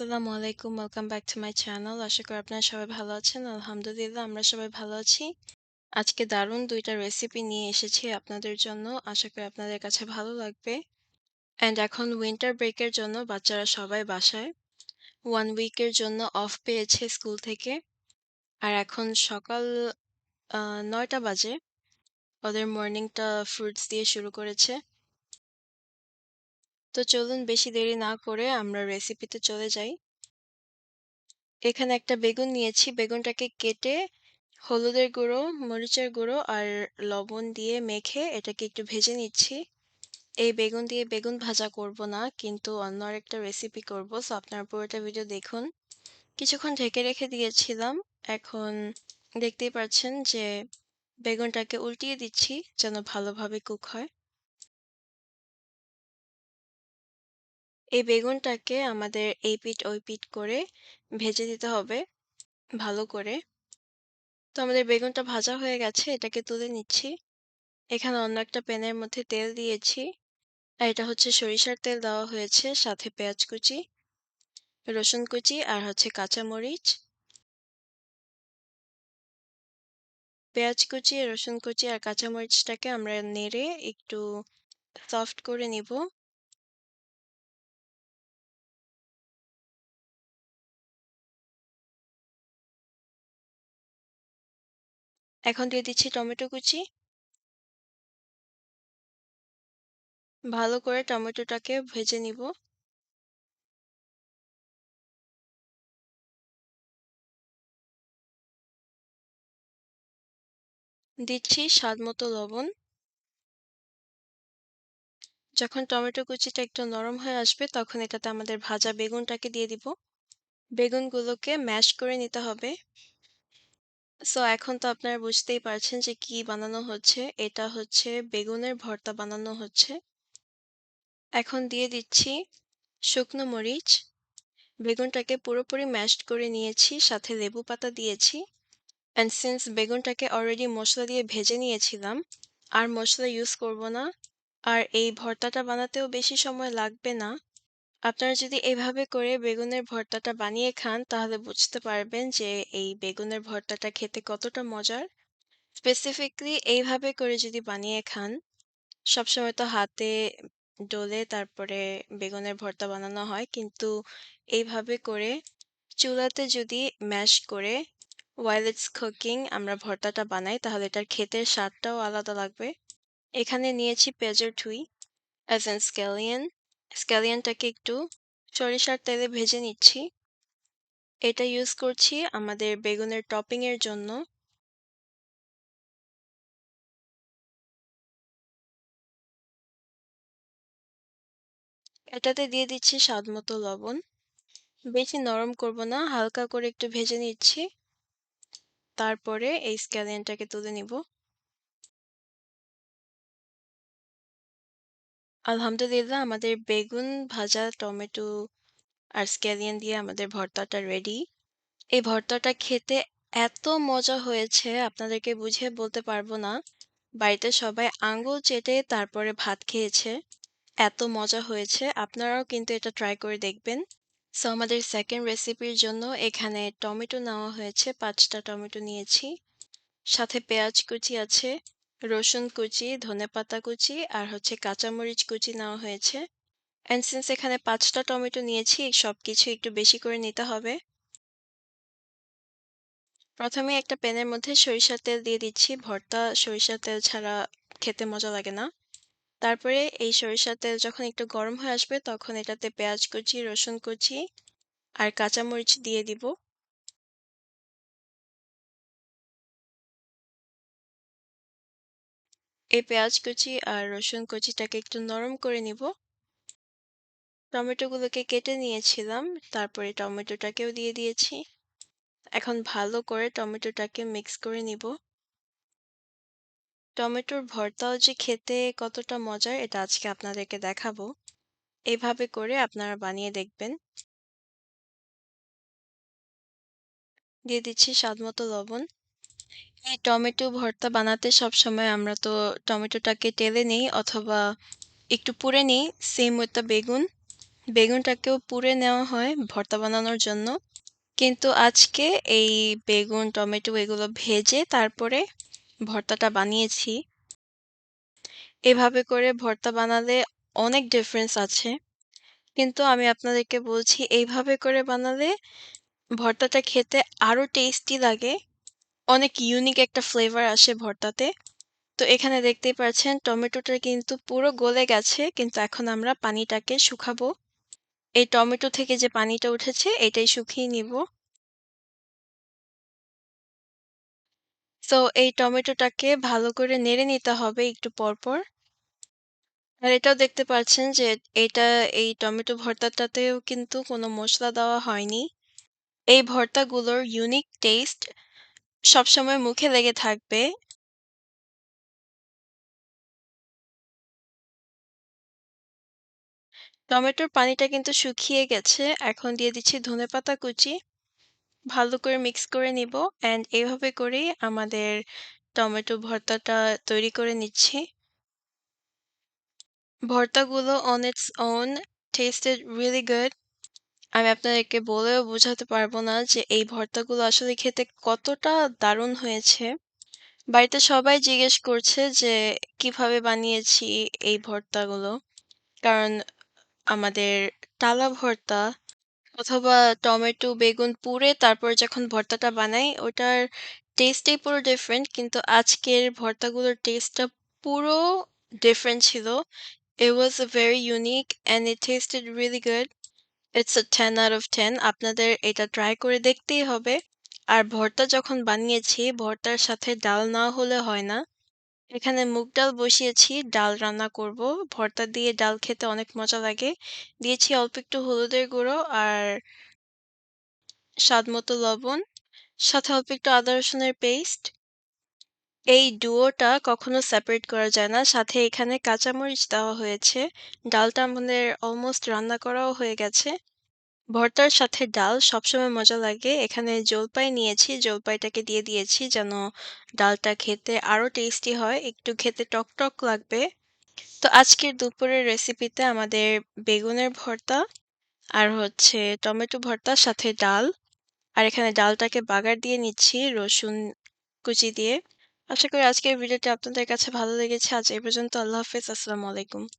আসসালামু আলাইকুম welcome back to my channel আশা করি আপনারা সবাই ভালো আছেন। আলহামদুলিল্লাহ, আমরা সবাই ভালো আছি। আজকে দারুণ দুইটা রেসিপি নিয়ে এসেছি আপনাদের জন্য। আশা করি আপনাদের কাছে ভালো লাগবে। অ্যান্ড এখন উইন্টার ব্রেকের জন্য বাচ্চারা সবাই বাসায়। ওয়ান উইকের জন্য অফ পেয়েছে স্কুল থেকে। আর এখন সকাল নয়টা বাজে। ওদের মর্নিংটা ফ্রুটস দিয়ে শুরু করেছে। তো চলুন বেশি দেরি না করে আমরা রেসিপিতে চলে যাই। এখানে একটা বেগুন নিয়েছি। বেগুনটাকে কেটে হলুদের গুঁড়ো, মরিচের গুঁড়ো আর লবণ দিয়ে মেখে এটাকে একটু ভেজে নিচ্ছি। এই বেগুন দিয়ে বেগুন ভাজা করব না, কিন্তু অন্য আরেকটা রেসিপি করব। সো আপনার পুরোটা ভিডিও দেখুন। কিছুক্ষণ ঢেকে রেখে দিয়েছিলাম। এখন দেখতেই পাচ্ছেন যে বেগুনটাকে উল্টিয়ে দিচ্ছি যেন ভালোভাবে কুক হয়। এই বেগুনটাকে আমাদের এই পিঠ, ওই পিঠ করে ভেজে দিতে হবে ভালো করে। তো আমাদের বেগুনটা ভাজা হয়ে গেছে, এটাকে তুলে নিচ্ছি। এখানে অন্য একটা প্যানের মধ্যে তেল দিয়েছি। আর এটা হচ্ছে সরিষার তেল দেওয়া হয়েছে, সাথে পেঁয়াজ কুচি, রসুন কুচি আর হচ্ছে কাঁচামরিচ পেঁয়াজ কুচি, রসুন কুচি আর কাঁচামরিচটাকে আমরা নেড়ে একটু সফট করে নিব। এখন দিয়ে দিচ্ছি টমেটো কুচি। ভালো করে টমেটোটাকে ভেজে নিব। দিচ্ছি স্বাদ মতো লবণ। যখন টমেটো কুচিটা একটু নরম হয়ে আসবে তখন এটাতে আমাদের ভাজা বেগুনটাকে দিয়ে দিব। বেগুনগুলোকে ম্যাশ করে নিতে হবে। সো এখন তো আপনারা বুঝতেই পারছেন যে কি বানানো হচ্ছে। এটা হচ্ছে বেগুনের ভর্তা বানানো হচ্ছে। এখন দিয়ে দিচ্ছি শুকনো মরিচ। বেগুনটাকে পুরোপুরি ম্যাশড করে নিয়েছি, সাথে লেবু পাতা দিয়েছি। অ্যান্ড সিন্স বেগুনটাকে অলরেডি মশলা দিয়ে ভেজে নিয়েছিলাম, আর মশলা ইউজ করব না, আর এই ভর্তাটা বানাতেও বেশি সময় লাগবে না আপনারা যদি এভাবে করে বেগুনের ভর্তাটা বানিয়ে খান, তাহলে বুঝতে পারবেন যে এই বেগুনের ভর্তাটা খেতে কতটা মজার। স্পেসিফিকলি এইভাবে করে যদি বানিয়ে খান, সবসময় তো হাতে ডলে তারপরে বেগুনের ভর্তা বানানো হয়, কিন্তু এইভাবে করে চুলাতে যদি ম্যাশ করে ওয়াইল ইটস কুকিং আমরা ভর্তাটা বানাই, তাহলে এটার ক্ষেতের স্বাদটাও আলাদা লাগবে। এখানে নিয়েছি পেঁয়াজের ঠুই অ্যাজ এন স্ক্যালিয়ান স্ক্যালিয়ানটাকে একটু সরিষার তেলে ভেজে নিচ্ছি এটা ইউজ করছি আমাদের বেগুনের টপিং এর জন্য এটাতে দিয়ে দিচ্ছি স্বাদ মতো লবণ বেশি নরম করব না হালকা করে একটু ভেজে নিচ্ছি তারপরে এই স্ক্যালিয়ানটাকে তুলে নিব আলহামদুলিল্লাহ, আমাদের বেগুন ভাজা, টমেটো আর স্ক্যালিয়ান দিয়ে আমাদের ভর্তাটা রেডি এই ভর্তাটা খেতে এত মজা হয়েছে, আপনাদেরকে বুঝিয়ে বলতে পারব না। বাড়িতে সবাই আঙ্গুল চেটে তারপরে ভাত খেয়েছে। এত মজা হয়েছে, আপনারাও কিন্তু এটা ট্রাই করে দেখবেন। সো আমাদের সেকেন্ড রেসিপির জন্য এখানে টমেটো নেওয়া হয়েছে, পাঁচটা টমেটো নিয়েছি। সাথে পেঁয়াজ কুচি আছে। রসুন কুচি ধনেপাতা কুচি আর হচ্ছে কাঁচামরিচ কুচি নেওয়া হয়েছে। অ্যান্ড সিন্স এখানে পাঁচটা টমেটো নিয়েছি সব কিছু একটু বেশি করে নিতে হবে। প্রথমে একটা প্যানের মধ্যে সরিষার তেল দিয়ে দিচ্ছি। ভর্তা সরিষার তেল ছাড়া খেতে মজা লাগে না। তারপরে এই সরিষার তেল যখন একটু গরম হয়ে আসবে, তখন এটাতে পেঁয়াজ কুচি, রসুন কুচি আর কাঁচামরিচ দিয়ে দিব। এই পেঁয়াজ কুচি আর রসুন কুচিটাকে একটু নরম করে নিব। টমেটোগুলোকে কেটে নিয়েছিলাম, তারপরে টমেটোটাকেও দিয়ে দিয়েছি। এখন ভালো করে টমেটোটাকে মিক্স করে নিব। টমেটোর ভর্তাও যে খেতে কতটা মজার, এটা আজকে আপনাদেরকে দেখাবো। এভাবে করে আপনারা বানিয়ে দেখবেন। দিয়ে দিচ্ছি স্বাদ মতো লবণ। এই টমেটো ভর্তা বানাতে সব সময় আমরা তো টমেটোটাকে টেলে নিই অথবা একটু পুড়ে নিই সেম উইথ বেগুন বেগুনটাকেও পুড়ে নেওয়া হয় ভর্তা বানানোর জন্য। কিন্তু আজকে এই বেগুন, টমেটো এগুলো ভেজে তারপরে ভর্তাটা বানিয়েছি। এভাবে করে ভর্তা বানালে অনেক ডিফারেন্স আছে। কিন্তু আমি আপনাদেরকে বলছি এইভাবে করে বানালে ভর্তাটা খেতে আরও টেস্টি লাগে। অনেক ইউনিক একটা ফ্লেভার আসে ভর্তাতে। তো এখানে দেখতেই পাচ্ছেন, টমেটোটা কিন্তু পুরো গলে গেছে। কিন্তু এখন আমরা পানিটাকে শুকাবো। এই টমেটো থেকে যে পানিটা উঠেছে, এটাই শুকিয়ে নিব। তো এই টমেটোটাকে ভালো করে নেড়ে নিতে হবে একটু পরপর। আর এটাও দেখতে পাচ্ছেন যে এটা, এই টমেটো ভর্তাটাতেও কিন্তু কোনো মশলা দেওয়া হয়নি। এই ভর্তাগুলোর ইউনিক টেস্ট সবসময় মুখে লেগে থাকবে। টমেটোর পানিটা কিন্তু শুকিয়ে গেছে। এখন দিয়ে দিচ্ছি ধনেপাতা কুচি। ভালো করে মিক্স করে নিব অ্যান্ড এভাবে করেই আমাদের টমেটো ভর্তাটা তৈরি করে নিচ্ছি। ভর্তাগুলো on its own, tasted really good. আমি আপনাদেরকে বলেও বোঝাতে পারব না যে এই ভর্তাগুলো আসলে খেতে কতটা দারুণ হয়েছে। বাড়িতে সবাই জিজ্ঞেস করছে যে কীভাবে বানিয়েছি এই ভর্তাগুলো। কারণ আমাদের টালা ভর্তা অথবা টমেটো, বেগুন পুড়ে তারপর যখন ভর্তাটা বানাই ওটার টেস্টেই পুরো ডিফারেন্ট। কিন্তু আজকের ভর্তাগুলোর টেস্টটা পুরো ডিফারেন্ট ছিল। It was very unique and it tasted really good. It's a 10 out of 10 আপনাদের এটা ট্রাই করে দেখতেই হবে। আর ভর্তা যখন বানিয়েছি ভর্তার সাথে ডাল না হলে হয় না। এখানে মুগ ডাল বসিয়েছি, ডাল রান্না করব। ভর্তা দিয়ে ডাল খেতে অনেক মজা লাগে। দিয়েছি অল্প একটু হলুদের গুঁড়ো আর স্বাদ মতো লবণ, সাথে অল্প একটু আদা রসুনের পেস্ট। এই ডুওটা কখনো সেপারেট করা যায় না। সাথে এখানে কাঁচামরিচ দেওয়া হয়েছে। ডালটা আমাদের অলমোস্ট রান্না করাও হয়ে গেছে। ভর্তার সাথে ডাল সবসময় মজা লাগে। এখানে জলপাই নিয়েছি, জলপাইটাকে দিয়ে দিয়েছি যেন ডালটা খেতে আরও টেস্টি হয়। একটু খেতে টক, টক লাগবে। তো আজকের দুপুরের রেসিপিতে আমাদের বেগুনের ভর্তা আর হচ্ছে টমেটো ভর্তার সাথে ডাল। আর এখানে ডালটাকে বাগার দিয়ে নিচ্ছি রসুন কুচি দিয়ে। আশা করি আজকের ভিডিওটি আপনাদের কাছে ভালো লেগেছে। আজ এই পর্যন্ত। আল্লাহ হাফিজ আসসালামু আলাইকুম।